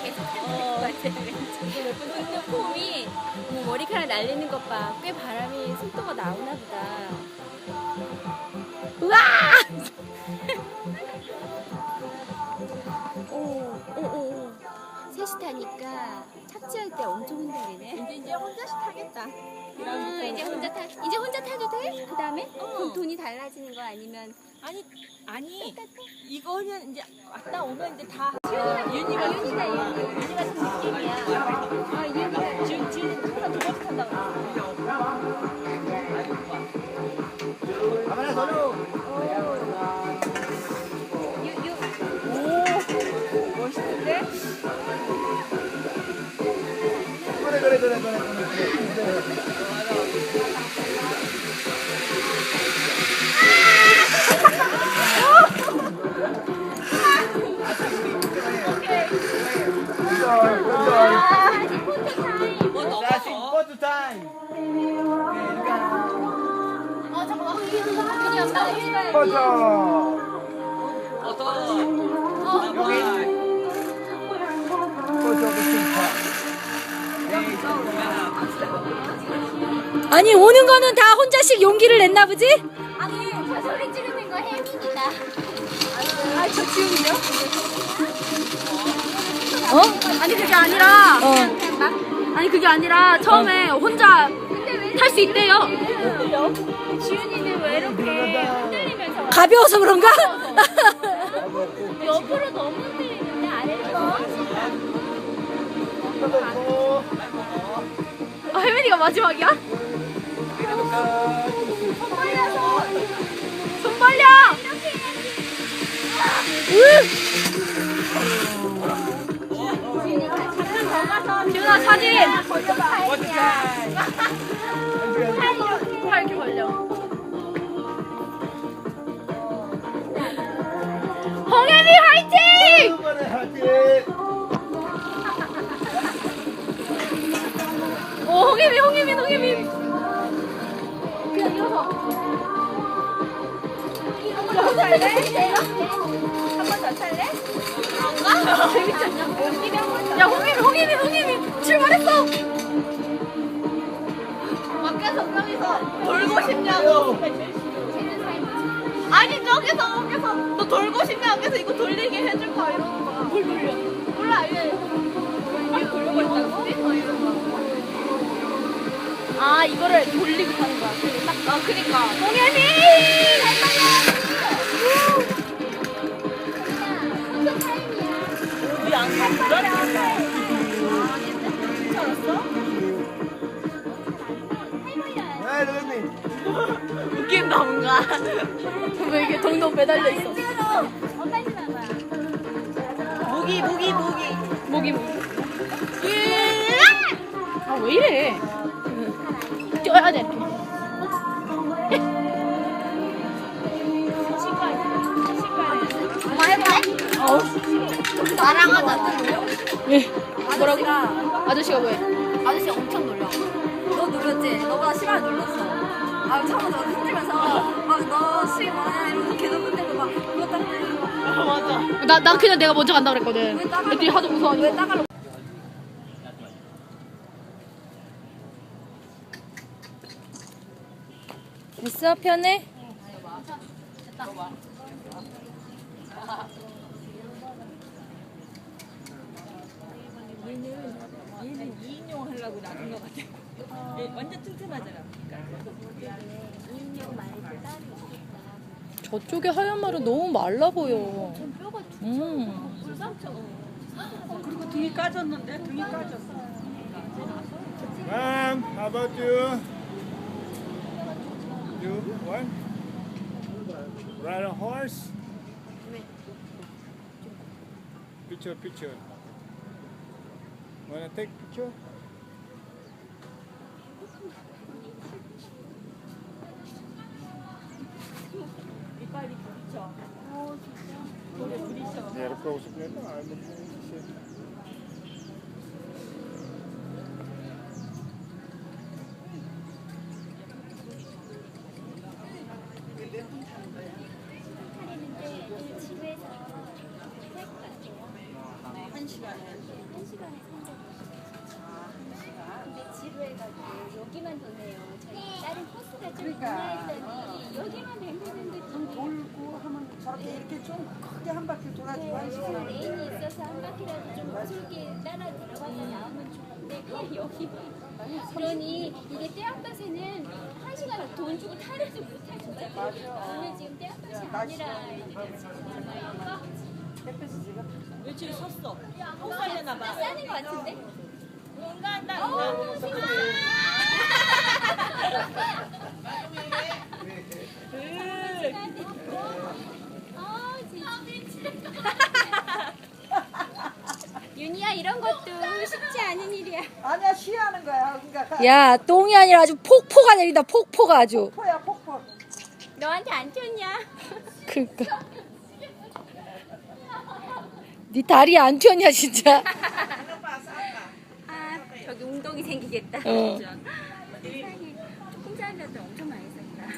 하는 것 같아. 웃는 폼이 어머, 머리카락 날리는 것 봐. 꽤 바람이 속도가 나오나 보다. 우와! 오, 오, 오, 오. 셋이 타니까 착지할 때 엄청 흔들리네. 이제 혼자씩 타겠다. 음, 이제 혼자 타, 이제 혼자 타도 돼? 그 다음에? 그럼 돈이 달라지는 거 아니면? 아니 아니 이거는 이제 왔다 오면 이제 다 윤이가 윤이다 윤이. 그래 그래 그래. 버터. 아니 오는 거는 다 혼자씩 용기를 냈나 보지? 아니 저 소리 지르는 거 혜민이다. 아저 지훈이요? 어? 아니 그게 아니라 어. 아니 그게 아니라 처음에 혼자 근데 왜탈수 있대요. 지윤이는 왜 이렇게 흔들리면서 와? 가벼워서 그런가? 옆으로 너무 흔들리는데 아래로 아, 혜민이가 마지막이야? 손 벌려! 지훈아 사진! 팔 이렇게 벌려. 홍혜미 화이팅! 아 이거를 돌리고 가는 거야 그리고 딱 아 그니까. 타임이야. 우리 안 루니. 웃긴다 뭔가. 왜 이게 동동 매달려 있어 엄마 좀 봐봐. 무기 무기 무기. 목이 목이 아왜 이래 뛰어야 돼 이렇게 해볼래? 나랑 하자. 왜 뭐라고 아저씨가 왜 아저씨 엄청 놀려. 너 눌렀지? 너보다 심하게 눌렀어. 아, 처음에 너 흔들면서 막너 시기 뭐냐 이러면서 계속 흔들고 막 그거 딱 흔들고 막 맞아. 나, 난 그냥 내가 먼저 간다 그랬거든 애들이 하도 무서워하니까 왜 따가려? 됐어 편해? 얘는 2인용 하려고 놔둔 것 같아. 얘 완전 튼튼하잖아. 저쪽에 하얀 말은 너무 말라 보여. 음. 그리고 등이 까졌는데 등이 까졌어. Ma'am, how about you? Do what? Ride a horse? Picture, picture. Wanna take picture? Ja, dat klopt ik net. 시간에 300원. 아, 한 시간. 근데 지루해가지고 여기만 도네요. 저희 다른 코스가 좀 그러니까. 있나 했더니 여기만 뱅글뱅글 좀 도네요. 돌고 하면 저렇게 이렇게 좀 크게 한 바퀴 돌아주고 한 시간 레인이 있어서 한 바퀴라도 좀 무섭게 따라 들어가다 나오면 좋은데 그냥 여기만. 그러니 이게 떼약볕에는 한 시간 돈 주고 타려도 못할 진짜. 맞아. 오늘 지금 야, 아니라 애들이 지금 햇볕이 지금 며칠 섰어. 못 살려나 봐. 싸는 것 같은데? 뭔가 한다. 아. 윤희야 이런 것도 쉽지 않은 일이야. 아니야 쉬하는 거야 그러니까 가- 야, 똥이 아니라 아주 폭포가 내린다, 폭포가 아주. 폭포야 폭포 너한테 안 튀었냐? 그니까. 네 다리 안 튀었냐, 진짜? 아, 저기 웅덩이 생기겠다. 어. 진짜. 세상에 조금 살려도 엄청 많이 썼다.